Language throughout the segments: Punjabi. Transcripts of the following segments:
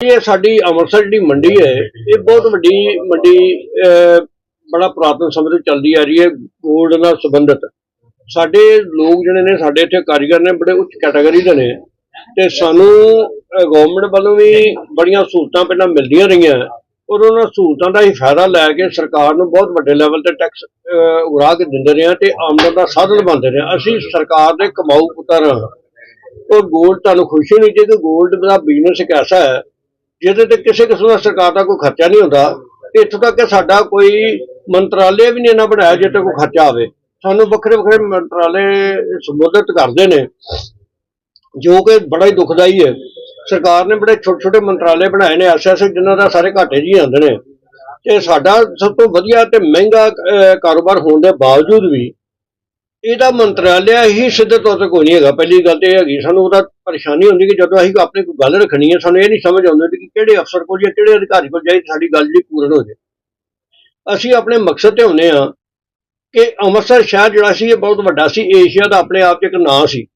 ਇਹ ਸਾਡੀ ਅੰਮ੍ਰਿਤਸਰ ਜਿਹੜੀ ਮੰਡੀ ਹੈ, ਇਹ ਬਹੁਤ ਵੱਡੀ ਮੰਡੀ ਬੜਾ ਪੁਰਾਤਨ ਸਮੇਂ ਤੋਂ ਚੱਲਦੀ ਆ ਰਹੀ ਹੈ ਗੋਲਡ ਨਾਲ ਸੰਬੰਧਿਤ। ਸਾਡੇ ਲੋਕ ਜਿਹੜੇ ਨੇ, ਸਾਡੇ ਇੱਥੇ ਕਾਰੀਗਰ ਨੇ, ਬੜੇ ਉੱਚ ਕੈਟਾਗਰੀ ਦੇ ਨੇ। ਤੇ ਸਾਨੂੰ ਗਵਰਨਮੈਂਟ ਵੱਲੋਂ ਵੀ ਬੜੀਆਂ ਸਹੂਲਤਾਂ ਪਹਿਲਾਂ ਮਿਲਦੀਆਂ ਰਹੀਆਂ। ਔਰ ਉਹਨਾਂ ਸਹੂਲਤਾਂ ਦਾ ਹੀ ਫਾਇਦਾ ਲੈ ਕੇ ਸਰਕਾਰ ਨੂੰ ਬਹੁਤ ਵੱਡੇ ਲੈਵਲ ਤੇ ਟੈਕਸ ਉਡਾ ਕੇ ਦਿੰਦੇ ਰਹੇ ਹਾਂ ਤੇ ਆਮਦਨ ਦਾ ਸਾਧਨ ਬਣਦੇ ਰਹੇ ਹਾਂ। ਅਸੀਂ ਸਰਕਾਰ ਦੇ ਕਮਾਊ ਪੁੱਤਰ ਹਾਂ। ਔਰ 골ਡ ਤੁਹਾਨੂੰ ਖੁਸ਼ੀ ਨਹੀਂ ਕਿ ਗੋਲਡ ਦਾ ਬਿਜ਼ਨਸ ਇੱਕ ਐਸਾ ਹੈ ਜਿਹਦੇ ਤੇ ਕਿਸੇ ਕਿਸਮ ਦਾ ਸਰਕਾਰ ਦਾ ਕੋਈ ਖਰਚਾ ਨਹੀਂ ਹੁੰਦਾ, ਇੱਥੋਂ ਤੱਕ ਕਿ ਸਾਡਾ ਕੋਈ ਮੰਤਰਾਲੇ ਵੀ ਨਹੀਂ ਇਹਨਾਂ ਬਣਾਇਆ ਜਿੱਥੇ ਕੋਈ ਖਰਚਾ ਆਵੇ। ਸਾਨੂੰ ਵੱਖਰੇ ਵੱਖਰੇ ਮੰਤਰਾਲੇ ਸੰਬੋਧਿਤ ਕਰਦੇ ਨੇ, ਜੋ ਕਿ ਬੜਾ ਹੀ ਦੁਖਦਾਈ ਹੈ। ਸਰਕਾਰ ਨੇ ਬੜੇ ਛੋਟੇ ਛੋਟੇ ਮੰਤਰਾਲੇ ਬਣਾਏ ਨੇ, ਐਸੇ ਐਸੇ ਜਿਨ੍ਹਾਂ ਦਾ ਸਾਰੇ ਘਾਟੇ ਜੀ ਆਉਂਦੇ ਨੇ। ਤੇ ਸਾਡਾ ਸਭ ਤੋਂ ਵਧੀਆ ਤੇ ਮਹਿੰਗਾ ਕਾਰੋਬਾਰ ਹੋਣ ਦੇ ਬਾਵਜੂਦ ਵੀ ਇਹਦਾ ਮੰਤਰਾਲਿਆ ਹੀ ਸਿੱਧੇ ਤੌਰ ਤੇ ਕੋਈ ਨਹੀਂ ਹੈਗਾ। ਪਹਿਲੀ ਗੱਲ ਤੇ ਇਹ ਹੈਗੀ, ਸਾਨੂੰ ਉਹਦਾ ਪਰੇਸ਼ਾਨੀ ਹੁੰਦੀ ਕਿ ਜਦੋਂ ਅਸੀਂ ਆਪਣੀ ਕੋਈ ਗੱਲ ਰੱਖਣੀ ਹੈ, ਸਾਨੂੰ ਇਹ ਨਹੀਂ ਸਮਝ ਆਉਂਦੀ ਕਿ ਕਿਹੜੇ ਅਫਸਰ ਕੋਲ ਜਾਂ ਕਿਹੜੇ ਅਧਿਕਾਰੀ ਕੋਲ ਜਾਈ ਸਾਡੀ ਗੱਲ ਜੀ ਪੂਰਨ ਹੋ ਜਾਏ। ਅਸੀਂ ਆਪਣੇ ਮਕਸਦ ਤੇ ਹੁੰਦੇ ਆ ਕਿ ਅੰਮ੍ਰਿਤਸਰ ਸ਼ਹਿਰ ਜਿਹੜਾ ਸੀ, ਇਹ ਬਹੁਤ ਵੱਡਾ ਸੀ। ਏਸ਼ੀਆ ਦਾ ਆਪਣੇ ਆਪ 'ਚ ਇੱਕ ਨਾਂ ਸੀ।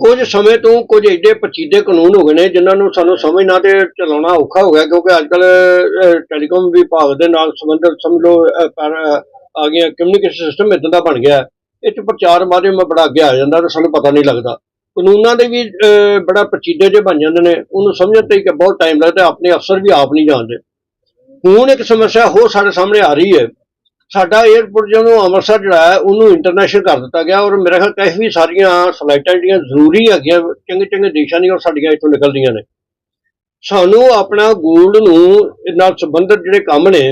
ਕੁਝ ਸਮੇਂ ਤੋਂ ਕੁਝ ਏਡੇ ਪਚੀਦੇ ਕਾਨੂੰਨ ਹੋ ਗਏ ਨੇ, ਜਿਨ੍ਹਾਂ ਨੂੰ ਸਾਨੂੰ ਸਮਝਣਾ ਤੇ ਚਲਾਉਣਾ ਔਖਾ ਹੋ ਗਿਆ, ਕਿਉਂਕਿ ਅੱਜ ਅੱਜਕੱਲ ਟੈਲੀਕਾਮ ਵਿਭਾਗ ਦੇ ਨਾਲ ਸੰਬੰਧਿਤ ਸਮਝ ਲਓ ਆ ਗਿਆ ਕਮਿਊਨੀਕੇਸ਼ਨ ਸਿਸਟਮ ਇਦਾਂ ਦਾ ਬਣ ਗਿਆ। ਇਹ 'ਚ ਪ੍ਰਚਾਰ ਮਾਧਿਅਮ ਬੜਾ ਅੱਗੇ ਆ ਜਾਂਦਾ ਤੇ ਸਾਨੂੰ ਪਤਾ ਨਹੀਂ ਲੱਗਦਾ। ਕਾਨੂੰਨਾਂ ਦੇ ਵੀ ਬੜਾ ਪਚੀਦੇ ਜੇ ਬਣ ਜਾਂਦੇ ਨੇ, ਉਹਨੂੰ ਸਮਝਣ ਤੇ ਕਿ ਬਹੁਤ ਟਾਈਮ ਲੱਗਦਾ, ਆਪਣੇ ਅਫਸਰ ਵੀ ਆਪ ਨਹੀਂ ਜਾਣਦੇ। ਹੁਣ ਇੱਕ ਸਮੱਸਿਆ ਹੋਰ ਸਾਡੇ ਸਾਹਮਣੇ ਆ ਰਹੀ ਹੈ। ਸਾਡਾ 에ਅਰਪੋਰਟ ਜਦੋਂ ਅੰਮ੍ਰਿਤਸਰ ਜਿਹੜਾ ਹੈ, ਉਹਨੂੰ ਇੰਟਰਨੈਸ਼ਨਲ ਕਰ ਦਿੱਤਾ ਗਿਆ ਔਰ ਮੇਰੇ ਖਿਆਲ ਕਾਫੀ ਸਾਰੀਆਂ ਫਲਾਈਟਾਂ ਜਿਹੜੀਆਂ ਜ਼ਰੂਰੀ ਹੈਗੀਆਂ, ਚੰਗੇ ਚੰਗੇ ਦੇਸ਼ਾਂ ਦੀਆਂ ਔਰ ਸਾਡੀਆਂ ਇੱਥੋਂ ਨਿਕਲਦੀਆਂ ਨੇ। ਸਾਨੂੰ ਆਪਣਾ ਗੋਲਡ ਨੂੰ ਨਾਲ ਸੰਬੰਧਿਤ ਜਿਹੜੇ ਕੰਮ ਨੇ,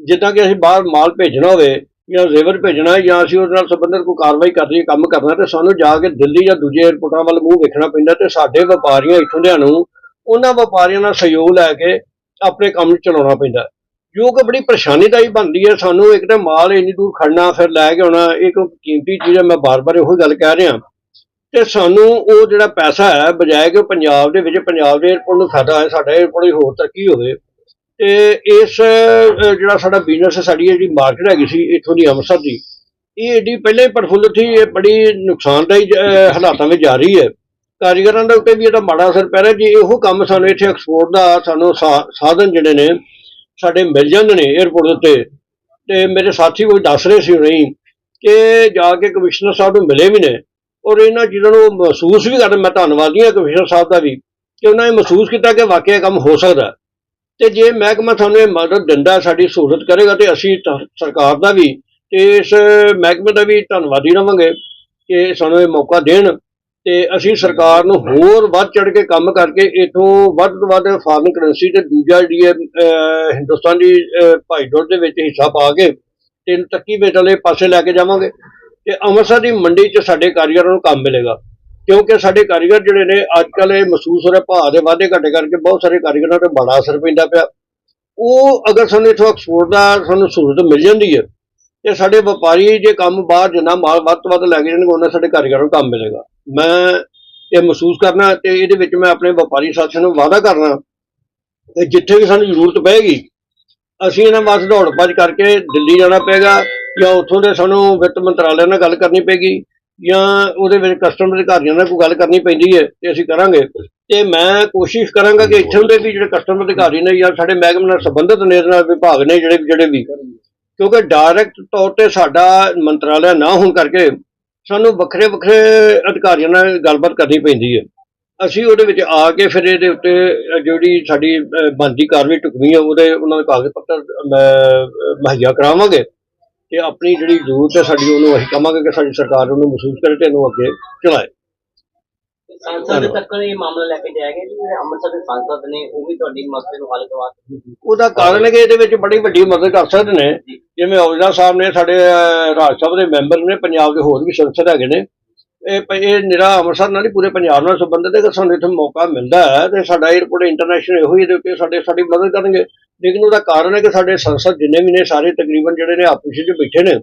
ਜਿੱਦਾਂ ਕਿ ਅਸੀਂ ਬਾਹਰ ਮਾਲ ਭੇਜਣਾ ਹੋਵੇ ਜਾਂ ਜ਼ੇਵਰ ਭੇਜਣਾ ਜਾਂ ਅਸੀਂ ਉਹਦੇ ਨਾਲ ਸੰਬੰਧਿਤ ਕੋਈ ਕਾਰਵਾਈ ਕਰ ਰਹੀ ਕੰਮ ਕਰਨਾ ਤੇ ਸਾਨੂੰ ਜਾ ਕੇ ਦਿੱਲੀ ਜਾਂ ਦੂਜੇ ਏਅਰਪੋਰਟਾਂ ਵੱਲ ਮੂੰਹ ਵੇਖਣਾ ਪੈਂਦਾ ਤੇ ਸਾਡੇ ਵਪਾਰੀਆਂ ਇੱਥੋਂ ਦੇ ਨੂੰ, ਉਹਨਾਂ ਵਪਾਰੀਆਂ ਨਾਲ ਸਹਿਯੋਗ ਲੈ ਕੇ ਆਪਣੇ ਕੰਮ ਨੂੰ ਚਲਾਉਣਾ ਪੈਂਦਾ। ਜੋ ਕਿ ਬੜੀ ਪਰੇਸ਼ਾਨੀ ਦਾ ਹੀ ਬਣਦੀ ਹੈ, ਸਾਨੂੰ ਇੱਕ ਤਾਂ ਮਾਲ ਇੰਨੀ ਦੂਰ ਖੜਨਾ, ਫਿਰ ਲੈ ਕੇ ਆਉਣਾ ਇਹ ਕੋਈ ਕੀਮਤੀ ਚੀਜ਼ ਹੈ, ਮੈਂ ਬਾਰ-ਬਾਰ ਇਹੋ ਗੱਲ ਕਹਿ ਰਿਹਾ। ਤੇ ਸਾਨੂੰ ਉਹ ਜਿਹੜਾ ਪੈਸਾ ਹੈ, ਬਜਾਏ ਕਿ ਪੰਜਾਬ ਦੇ ਵਿੱਚ, ਪੰਜਾਬ ਦੇ ਏਅਰਪੋਰਟ ਨੂੰ ਫਾਇਦਾ ਹੈ ਸਾਡਾ ਏਅਰਪੋਰਟ ਹੀ ਹੋਰ ਤਰੱਕੀ ਹੋਵੇ ਤੇ ਇਸ ਜਿਹੜਾ ਸਾਡਾ ਬਿਜ਼ਨਸ ਹੈ, ਸਾਡੀ ਜਿਹੜੀ ਮਾਰਕੀਟ ਹੈਗੀ ਸੀ, ਇੱਥੋਂ ਦੀ ਅੰਮ੍ਰਿਤਸਰ ਦੀ, ਇਹ ਏਡੀ ਪਹਿਲਾਂ ਹੀ ਪ੍ਰਫੁੱਲਤ ਸੀ, ਇਹ ਬੜੀ ਨੁਕਸਾਨਦਾਈ ਹਾਲਾਤਾਂ ਵਿੱਚ ਜਾ ਰਹੀ ਹੈ। ਕਾਰੀਗਰਾਂ ਦੇ ਉੱਤੇ ਵੀ ਇਹਦਾ ਮਾੜਾ ਅਸਰ ਪੈ ਰਿਹਾ, ਜੀ ਇਹੋ ਕੰਮ ਸਾਨੂੰ ਇੱਥੇ ਐਕਸਪੋਰਟ ਦਾ ਸਾਨੂੰ ਸਾ- ਸਾਧਨ ਜਿਹੜੇ ਨੇ, ਸਾਡੇ ਮਿਲ ਜਾਂਦੇ ਨੇ 에ਅਰਪੋਰਟ ਦੇ ਉੱਤੇ, ਤੇ ਮੇਰੇ ਸਾਥੀ ਕੋਈ ਦੱਸ ਰਹੇ ਸੀ ਨਹੀਂ ਕਿ ਜਾ ਕੇ ਕਮਿਸ਼ਨਰ ਸਾਹਿਬ ਨੂੰ ਮਿਲੇ ਵੀ ਨੇ, ਔਰ ਇਹਨਾਂ ਚੀਜ਼ਾਂ ਨੂੰ ਮਹਿਸੂਸ ਵੀ ਕਰਦੇ, ਮੈਂ ਧੰਨਵਾਦੀ ਹਾਂ ਕਮਿਸ਼ਨਰ ਸਾਹਿਬ ਦਾ ਵੀ, ਕਿ ਉਹਨਾਂ ਨੇ ਮਹਿਸੂਸ ਕੀਤਾ ਕਿ ਵਾਕਿਆ ਇਹ ਕੰਮ ਹੋ ਸਕਦਾ। ਤੇ ਜੇ ਮਹਿਕਮਾ ਸਾਨੂੰ ਇਹ ਮਦਦ ਦਿੰਦਾ ਸਾਡੀ ਸਹੂਲਤ ਕਰੇਗਾ ਤੇ ਅਸੀਂ ਤਾਂ ਸਰਕਾਰ ਦਾ ਵੀ ਤੇ ਇਸ ਮਹਿਕਮੇ ਦਾ ਵੀ ਧੰਨਵਾਦੀ ਰਵਾਂਗੇ ਕਿ ਸਾਨੂੰ ਇਹ ਮੌਕਾ ਦੇਣ ਤੇ ਅਸੀਂ ਸਰਕਾਰ ਨੂੰ ਹੋਰ ਵੱਧ ਚੜ ਕੇ ਕੰਮ ਕਰਕੇ ਇਥੋਂ ਵੱਧ ਤੋਂ ਵੱਧ ਫਾਰਮਿੰਗ ਕਰੰਸੀ ਤੇ ਦੂਜਾ ਜਿਹੜੀ ਹੈ ਹਿੰਦੁਸਤਾਨ ਦੀ ਅਹ, ਦੇ ਵਿੱਚ ਹਿੱਸਾ ਪਾ ਕੇ ਤਿੰਨ ਤੱਕੀ ਵੇਚ ਵਾਲੇ ਪਾਸੇ ਲੈ ਕੇ ਜਾਵਾਂਗੇ ਤੇ ਅੰਮ੍ਰਿਤਸਰ ਦੀ ਮੰਡੀ 'ਚ ਸਾਡੇ ਕਾਰੀਗਰਾਂ ਨੂੰ ਕੰਮ ਮਿਲੇਗਾ। ਕਿਉਂਕਿ ਸਾਡੇ ਕਾਰੀਗਰ ਜਿਹੜੇ ਨੇ ਅੱਜ ਕੱਲ ਇਹ ਮਹਿਸੂਸ ਹੋ ਰਿਹਾ, ਭਾਅ ਦੇ ਵਾਧੇ ਘਾਟੇ ਕਰਕੇ ਬਹੁਤ ਸਾਰੇ ਕਾਰੀਗਰਾਂ ਤੇ ਬੜਾ ਅਸਰ ਪੈਂਦਾ ਪਿਆ। ਉਹ ਅਗਰ ਸਾਨੂੰ ਇਥੋਂ ਐਕਸਪੋਰਟ ਦਾ ਸਾਨੂੰ ਸਹੂਲਤ ਮਿਲ ਜਾਂਦੀ ਹੈ, ਤੇ ਸਾਡੇ ਵਪਾਰੀ ਜੇ ਕੰਮ ਬਾਹਰ ਜਿੰਨਾ ਮਾਲ ਵੱਧ ਤੋਂ ਵੱਧ ਲੈ ਕੇ ਜਾਣਗੇ, ਉਹਨਾਂ ਸਾਡੇ ਕਾਰੀਗਰਾਂ ਨੂੰ ਕੰਮ ਮਿਲੇਗਾ। ਮੈਂ ਇਹ ਮਹਿਸੂਸ ਕਰਨਾ ਤੇ ਇਹਦੇ ਵਿੱਚ ਮੈਂ ਆਪਣੇ ਵਪਾਰੀ ਸਾਥੀਆਂ ਨੂੰ ਵਾਅਦਾ ਕਰਨਾ ਕਿ ਜਿੱਥੇ ਵੀ ਸਾਨੂੰ ਜ਼ਰੂਰਤ ਪਏਗੀ, ਅਸੀਂ ਇਹਨਾਂ ਵਾਸਤੇ ਦੌੜ ਭੱਜ ਕਰਕੇ ਦਿੱਲੀ ਜਾਣਾ ਪਏਗਾ ਜਾਂ ਉੱਥੋਂ ਦੇ ਸਾਨੂੰ ਵਿੱਤ ਮੰਤਰਾਲੇ ਨਾਲ ਗੱਲ ਕਰਨੀ ਪਏਗੀ। ਜਾਂ ਉਹਦੇ ਵਿੱਚ ਕਸਟਮ ਅਧਿਕਾਰੀਆਂ ਨਾਲ ਕੋਈ ਗੱਲ ਕਰਨੀ ਪੈਂਦੀ ਹੈ ਤੇ ਅਸੀਂ ਕਰਾਂਗੇ। ਤੇ ਮੈਂ ਕੋਸ਼ਿਸ਼ ਕਰਾਂਗਾ ਕਿ ਇੱਥੋਂ ਦੇ ਵੀ ਜਿਹੜੇ ਕਸਟਮ ਅਧਿਕਾਰੀ ਨੇ ਜਾਂ ਸਾਡੇ ਮਹਿਕਮੇ ਨਾਲ ਸੰਬੰਧਿਤ ਨੇ ਨਾਲ ਵਿਭਾਗ ਨੇ ਜਿਹੜੇ ਜਿਹੜੇ ਵੀ। ਕਿਉਂਕਿ ਡਾਇਰੈਕਟ ਤੌਰ ਤੇ ਸਾਡਾ ਮੰਤਰਾਲਾ ਨਾ ਹੋਣ ਕਰਕੇ ਸਾਨੂੰ ਵੱਖਰੇ ਵੱਖਰੇ ਅਧਿਕਾਰੀਆਂ ਨਾਲ ਗੱਲਬਾਤ ਕਰਨੀ ਪੈਂਦੀ ਹੈ। ਅਸੀਂ ਉਹਦੇ ਵਿੱਚ ਆ ਕੇ ਫਿਰ ਇਹਦੇ ਉੱਤੇ ਜਿਹੜੀ ਸਾਡੀ ਅਹ, ਬਣਦੀ ਕਾਰਵਾਈ ਟੁਕਮੀ ਹੈ ਉਹਦੇ ਉਹਨਾਂ ਦੇ ਕਾਗਜ਼ ਪੱਤਰ ਅਹ, ਮੁਹੱਈਆ ਕਰਾਵਾਂਗੇ। ਤੇ ਆਪਣੀ ਜਿਹੜੀ ਜ਼ਰੂਰਤ ਹੈ ਸਾਡੀ ਉਹਨੂੰ ਅਸੀਂ ਕਹਾਂਗੇ ਕਿ ਸਾਡੀ ਸਰਕਾਰ ਉਹਨੂੰ ਮਹਿਸੂਸ ਕਰੇ ਤੇ ਇਹਨੂੰ ਅੱਗੇ ਚਲਾਏ। ਸੰਸਦ ਤੱਕ ਇਹ ਮਾਮਲਾ ਲੈ ਕੇ ਜਾਏਗਾ ਜੀ ਜਿਹੜੇ ਅੰਮ੍ਰਿਤਸਰ ਦੇ ਸੰਸਦ ਨੇ ਉਹ ਵੀ ਤੁਹਾਡੀ ਮਸਲੇ ਨੂੰ ਹੱਲ ਕਰਵਾ ਉਹਦਾ ਕਾਰਨ ਹੈ ਕਿ ਇਹਦੇ ਵਿੱਚ ਬੜੀ ਵੱਡੀ ਮਦਦ ਕਰ ਸਕਦੇ ਨੇ। ਜਿਵੇਂ ਔਜਲਾ ਸਾਹਿਬ ਨੇ ਸਾਡੇ ਰਾਜ ਸਭਾ ਦੇ ਮੈਂਬਰ ਨੇ ਪੰਜਾਬ ਦੇ ਹੋਰ ਵੀ ਸੰਸਦ ਹੈਗੇ ਨੇ ਇਹ ਇਹ ਨਿਰਾ ਅੰਮ੍ਰਿਤਸਰ ਨਾਲ ਹੀ ਪੂਰੇ ਪੰਜਾਬ ਨਾਲ ਸੰਬੰਧਿਤ ਹੈ ਕਿ ਸਾਨੂੰ ਇੱਥੇ ਮੌਕਾ ਮਿਲਦਾ ਹੈ, ਤੇ ਸਾਡਾ 에ਅਰਪੋਰਟ ਇੰਟਰਨੈਸ਼ਨਲ ਇਹੋ ਹੀ ਦੇ ਉੱਤੇ ਸਾਡੇ, ਸਾਡੀ ਮਦਦ ਕਰਨਗੇ। ਲੇਕਿਨ ਉਹਦਾ ਕਾਰਨ ਹੈ ਕਿ ਸਾਡੇ ਸੰਸਦ ਜਿੰਨੇ ਵੀ ਨੇ, ਸਾਰੇ ਤਕਰੀਬਨ ਜਿਹੜੇ ਨੇ ਆਪਸ ਵਿੱਚ ਬੈਠੇ ਨੇ,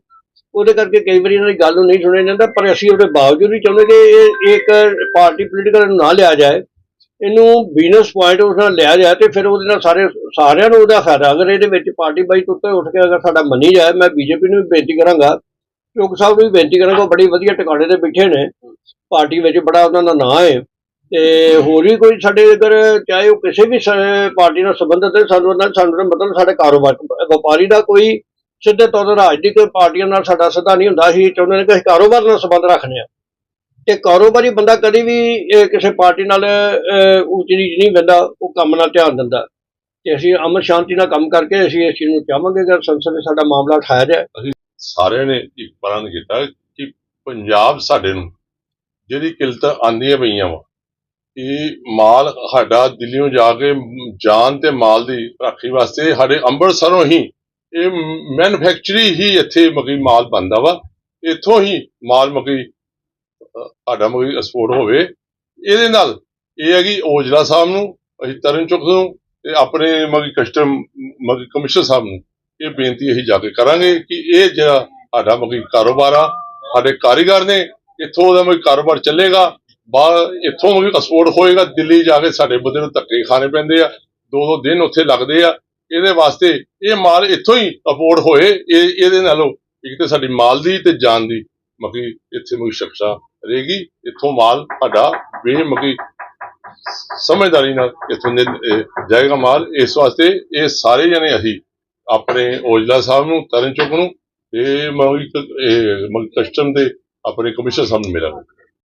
ਉਹਦੇ ਕਰਕੇ ਕਈ ਵਾਰੀ ਇਹਨਾਂ ਦੀ ਗੱਲ ਨੂੰ ਨਹੀਂ ਸੁਣਿਆ ਜਾਂਦਾ, ਪਰ ਅਸੀਂ ਉਹਦੇ ਬਾਵਜੂਦ ਵੀ ਚਾਹੁੰਦੇ ਕਿ ਇਹ ਇੱਕ ਪਾਰਟੀ ਪੋਲੀਟੀਕਲ ਨੂੰ ਨਾ ਲਿਆ ਜਾਏ, ਇਹਨੂੰ ਬਿਜ਼ਨਸ ਪੁਆਇੰਟ ਉਸ ਨਾਲ ਲਿਆ ਜਾਏ, ਤੇ ਫਿਰ ਉਹਦੇ ਨਾਲ ਸਾਰੇ, ਸਾਰਿਆਂ ਨੂੰ ਉਹਦਾ ਫਾਇਦਾ। ਅਗਰ ਇਹਦੇ ਵਿੱਚ ਪਾਰਟੀ ਬਾਈ ਉੱਤੇ ਉੱਠ ਕੇ ਅਗਰ ਸਾਡਾ ਮੰਨੀ ਜਾਏ, ਮੈਂ ਬੀਜੇਪੀ ਨੂੰ ਵੀ ਬੇਨਤੀ ਕਰਾਂਗਾ ਚੌਕ ਸਾਹਿਬ ਨੂੰ ਵੀ ਬੇਨਤੀ ਕਰਾਂਗਾ ਉਹ ਬੜੀ ਵਧੀਆ ਟਿਕਾਣੇ ਤੇ ਬੈਠੇ ਨੇ। ਪਾਰਟੀ ਵਿੱਚ ਬੜਾ ਉਹਨਾਂ ਦਾ ਨਾਂ ਹੈ ਤੇ ਹੋਰ ਵੀ ਕੋਈ ਸਾਡੇ ਅਗਰ ਚਾਹੇ ਉਹ ਕਿਸੇ ਵੀ ਪਾਰਟੀ ਨਾਲ ਸੰਬੰਧਿਤ ਹੈ ਸਾਨੂੰ ਉਹਨਾਂ ਸਾਨੂੰ ਮਤਲਬ ਸਾਡੇ ਕਾਰੋਬਾਰ ਵਪਾਰੀ ਦਾ ਕੋਈ ਸਿੱਧੇ ਤੌਰ ਤੇ ਰਾਜਨੀਤਿਕ ਪਾਰਟੀਆਂ ਨਾਲ ਸਾਡਾ ਸਿੱਧਾ ਨਹੀਂ ਹੁੰਦਾ। ਅਸੀਂ ਚਾਹੁੰਦੇ ਨੇ ਕਿ ਅਸੀਂ ਕਾਰੋਬਾਰ ਨਾਲ ਸੰਬੰਧ ਰੱਖਣੇ ਆ ਤੇ ਕਾਰੋਬਾਰੀ ਬੰਦਾ ਕਦੀ ਵੀ ਅਹ, ਕਿਸੇ ਪਾਰਟੀ ਨਾਲ ਉੱਚੀ ਨੀਚ ਨਹੀਂ ਬੰਦਾ ਉਹ ਕੰਮ ਨਾਲ ਧਿਆਨ ਦਿੰਦਾ। ਤੇ ਅਸੀਂ ਅਮਨ ਸ਼ਾਂਤੀ ਨਾਲ ਕੰਮ ਕਰਕੇ ਅਸੀਂ ਇਸ ਚੀਜ਼ ਨੂੰ ਚਾਹਾਂਗੇ ਕਿ ਸੰਸਦ ਨੇ ਸਾਡਾ ਮਾਮਲਾ ਉਠਾਇਆ ਜਾਏ। ਸਾਰਿਆਂ ਨੇ ਇੱਕ ਪ੍ਰਣ ਕੀਤਾ ਕਿ ਪੰਜਾਬ ਸਾਡੇ ਨੂੰ ਜਿਹੜੀ ਕਿਲਤ ਆਂਦੀਆਂ ਪਈਆਂ ਵਾ ਇਹ ਮਾਲ ਸਾਡਾ ਦਿੱਲੀੋਂ ਜਾ ਕੇ ਜਾਨ ਤੇ ਮਾਲ ਦੀ ਰਾਖੀ ਵਾਸਤੇ ਸਾਡੇ ਅੰਮ੍ਰਿਤਸਰੋਂ ਹੀ ਇਹ ਮੈਨੂਫੈਕਚਰੀ ਹੀ ਇੱਥੇ ਮਗੀ ਮਾਲ ਬਣਦਾ ਵਾ, ਇੱਥੋਂ ਹੀ ਮਾਲ ਮਗੀ ਸਾਡਾ ਮਗੀ ਐਕਸਪੋਰਟ ਹੋਵੇ। ਇਹਦੇ ਨਾਲ ਇਹ ਹੈ ਕਿ ਔਜਲਾ ਸਾਹਿਬ ਨੂੰ, ਅਸੀਂ ਤਰਨ ਚੁੱਕ ਨੂੰ ਤੇ ਆਪਣੇ ਮਗੀ ਕਸਟਮ ਮਗੀ ਕਮਿਸ਼ਨਰ ਸਾਹਿਬ ਨੂੰ ਇਹ ਬੇਨਤੀ ਅਸੀਂ ਜਾ ਕੇ ਕਰਾਂਗੇ ਕਿ ਇਹ ਜਿਹੜਾ ਸਾਡਾ ਮਗੀ ਕਾਰੋਬਾਰ ਆ, ਸਾਡੇ ਕਾਰੀਗਰ ਨੇ, ਇੱਥੋਂ ਦਾ ਮਗੀ ਕਾਰੋਬਾਰ ਚੱਲੇਗਾ ਬਾਹਰ ਇੱਥੋਂ ਮਗੀ ਐਕਸਪੋਰਟ ਹੋਏਗਾ ਦਿੱਲੀ ਜਾ ਕੇ ਸਾਡੇ ਬੰਦੇ ਨੂੰ ਧੱਕੇ ਖਾਣੇ ਪੈਂਦੇ ਆ, ਦੋ ਦੋ ਦਿਨ ਉੱਥੇ ਲੱਗਦੇ ਆ, ਇਹਦੇ ਵਾਸਤੇ ਇਹ ਮਾਲ ਇੱਥੋਂ ਹੀ ਅਪੋਰਡ ਹੋਏ, ਇਹ, ਇਹਦੇ ਨਾਲੋਂ ਇੱਕ ਤੇ ਸਾਡੀ ਮਾਲ ਦੀ ਤੇ ਜਾਨ ਦੀ ਮਗੀ ਇੱਥੇ ਮਗੀ ਸ਼ਖਸਾ ਰਹੇਗੀ, ਇੱਥੋਂ ਮਾਲ ਸਾਡਾ ਬੇਮਕੀ ਸਮਝਦਾਰੀ ਨਾਲ ਇੱਥੋਂ ਦੇ ਜਾਏਗਾ ਮਾਲ, ਇਸ ਵਾਸਤੇ ਇਹ ਸਾਰੇ ਜਣੇ ਅਸੀਂ ਆਪਣੇ ਔਜਲਾ ਸਾਹਿਬ ਨੂੰ, ਤਰਨ ਚੁੱਕ ਨੂੰ, ਤੇ ਮਗੀ ਕਸਟਮ ਦੇ ਆਪਣੇ ਕਮਿਸ਼ਨਰ ਸਾਹਿਬ ਨੂੰ ਮਿਲਾਂਗੇ